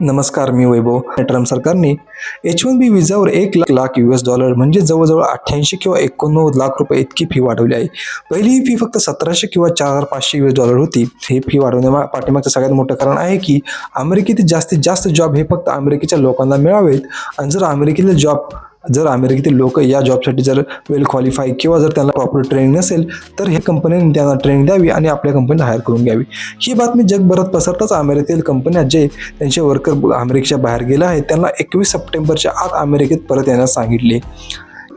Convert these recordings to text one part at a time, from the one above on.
नमस्कार मी वैभव. ट्रम्प सरकारने एच वन बी विजावर एक lakh lakh U S dollar म्हणजे जवळजवळ अठ्ठ्याऐंशी किंवा एकोणनव्वद लाख रुपये इतकी फी वाढवली आहे. पहिली ही फी फक्त सतराशे किंवा चार हजार पाचशे यू एस डॉलर होती. ही फी वाढवण्या पाठीमागचं सगळ्यात मोठं कारण आहे की अमेरिकेतील जास्तीत जास्त जॉब हे फक्त अमेरिकेच्या लोकांना मिळावेत. आणि जर अमेरिकेतील जॉब जर अमेरिकेतील लोक या जॉबसाठी जर वेल क्वालिफाय किंवा जर त्यांना प्रॉपर ट्रेनिंग नसेल तर हे कंपनीने त्यांना ट्रेनिंग द्यावी आणि आपल्या कंपनीला हायर करून घ्यावी. ही बातमी जगभरात पसरताच अमेरिकेतील कंपन्या जे त्यांचे वर्कर अमेरिकेच्या बाहेर गेले आहेत. त्यांना एकवीस सप्टेंबरच्या आत अमेरिकेत परत येण्यास सांगितले.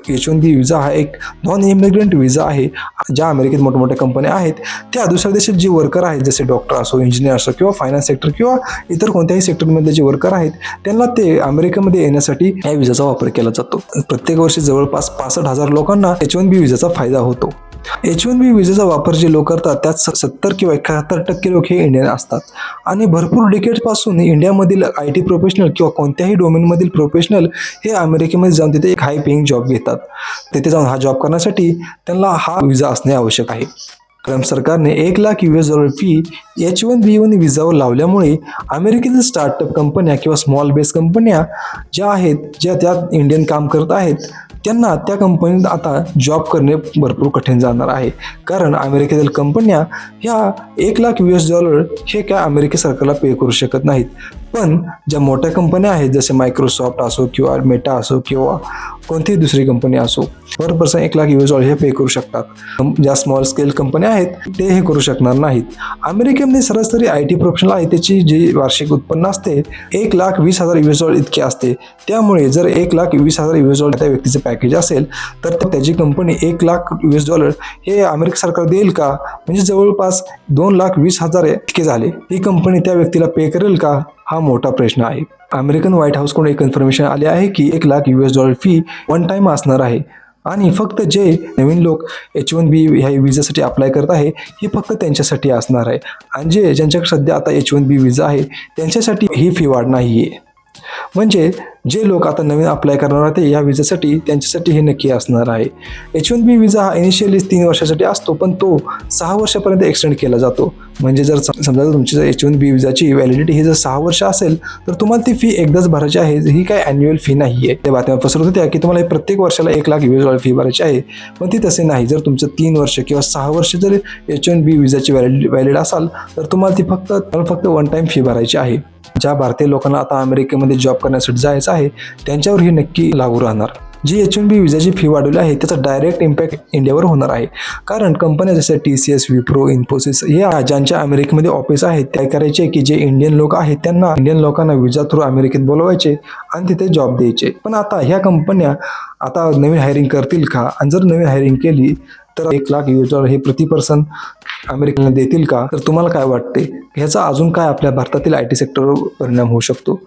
एच वन बी विजा हा एक नॉन इमिग्रंट विजा आहे. ज्या अमेरिकेत मोठमोठ्या कंपन्या आहेत. त्या दुसऱ्या देशात जे वर्कर आहेत जसे डॉक्टर असो इंजिनियर असो किंवा फायनान्स सेक्टर किंवा इतर कोणत्याही सेक्टरमधले जे वर्कर आहेत त्यांना ते अमेरिकेमध्ये येण्यासाठी या विजाचा वापर केला जातो. प्रत्येक वर्षी जवळपास पासष्ट हजार लोकांना एच वन बी विजाचा फायदा होतो. एच वन बी विजेचा वापर जे लोक करतात त्यात सत्तर किंवा एकाहत्तर टक्के लोक हे इंडियन असतात. आणि भरपूर डिकेट्सपासून इंडियामधील आय टी प्रोफेशनल किंवा कोणत्याही डोमेनमधील प्रोफेशनल हे अमेरिकेमध्ये जाऊन तिथे एक हाय पेईंग जॉब घेतात. तिथे जाऊन हा जॉब करण्यासाठी त्यांना हा विजा असणे आवश्यक आहे. ट्रम्प सरकारने एक lakh U S dollar fee H one B one विजावर लावल्यामुळे अमेरिकेतील स्टार्टअप कंपन्या किंवा स्मॉल बेस कंपन्या ज्या आहेत ज्या त्यात इंडियन काम करत आहेत त्यांना त्या कंपनीत आता जॉब करणे भरपूर कठीण जाणार आहे. कारण अमेरिकेतील कंपन्या ह्या एक लाख यू एस डॉलर हे काय अमेरिके सरकारला पे करू शकत नाहीत. पण ज्या मोठ्या कंपन्या आहेत जसे मायक्रोसॉफ्ट असो किंवा मेटा असो किंवा कोणतीही दुसरी कंपनी असो पर पर्सन एक लाख यू एस डॉलर हे पे करू शकतात. ज्या स्मॉल स्केल कंपन्या आहेत ते हे करू शकणार नाहीत. अमेरिकेमध्ये सरासरी आय टी प्रोफेशनल आहे त्याची जी वार्षिक उत्पन्न असते एक लाख वीस हजार यू एस डॉलर इतके असते. त्यामुळे जर एक लाख वीस हजार यू एस डॉलर त्या व्यक्तीचं पॅकेज असेल तर त्याची कंपनी एक लाख यू एस डॉलर हे अमेरिका सरकार देईल का? म्हणजे जवळपास दोन लाख वीस हजार इतके झाले. ही कंपनी त्या व्यक्तीला पे करेल का? हा मोठा प्रश्न आहे. अमेरिकन व्हाईट हाऊसकडून एक कन्फर्मेशन आले आहे की एक lakh U S dollar fee one time असणार आहे. आणि फक्त जे नवीन लोक एच वन बी ह्या विजासाठी अप्लाय करत आहे हे फक्त त्यांच्यासाठी असणार आहे. आणि जे ज्यांच्याकडे सध्या आता एच वन बी विजा आहे त्यांच्यासाठी ही फी वाढ नाही आहे म्हणजे जे लोक आता नवीन अप्लाय करणार आहेत या विजासाठी त्यांच्यासाठी हे नक्की असणार आहे. एच वन बी विजा हा इनिशियली तीन वर्षासाठी असतो पण तो सहा वर्षापर्यंत एक्सटेंड केला जातो. म्हणजे जर समजा जर तुमची जर एच वन बी विजाची व्हॅलिडिटी ही जर सहा वर्ष असेल तर तुम्हाला ती फी एकदाच भरायची आहे. ही काय अॅन्युअल फी नाही आहे त्या बातम्या पसरत होत्या की तुम्हाला प्रत्येक वर्षाला एक लाख युएस डॉलर फी भरायची आहे. पण ती तसे नाही. जर तुमचं तीन वर्ष किंवा सहा वर्ष जर एच वन बी विजाची व्हॅलिड व्हॅलिड असाल तर तुम्हाला ती फक्त फक्त वन टाईम फी भरायची आहे. ज्या भारतीय लोकांना आता अमेरिकेमध्ये जॉब करण्यासाठी जायचं आहे त्यांच्यावर हे नक्की लागू राहणार. जी एच एन बी विजाची फी वाढवली आहे त्याचा डायरेक्ट इम्पॅक्ट इंडियावर होणार आहे. कारण कंपन्या जसं T C S Wipro Infosys या ज्यांच्या अमेरिकेमध्ये ऑफिस आहेत. त्या करायचे की जे इंडियन लोक आहेत त्यांना इंडियन लोकांना विजा थ्रू अमेरिकेत बोलवायचे आणि तिथे जॉब द्यायचे. पण आता ह्या कंपन्या आता नवीन हायरिंग करतील का? आणि जर नवीन हायरिंग केली तर एक लाख यूज डॉलर हे प्रति पर्सन अमेरिकेला देतील का? तर तुम्हाला काय वाटते? ह्याचा अजून काय आपल्या भारतातील आय टी सेक्टरवर परिणाम होऊ शकतो?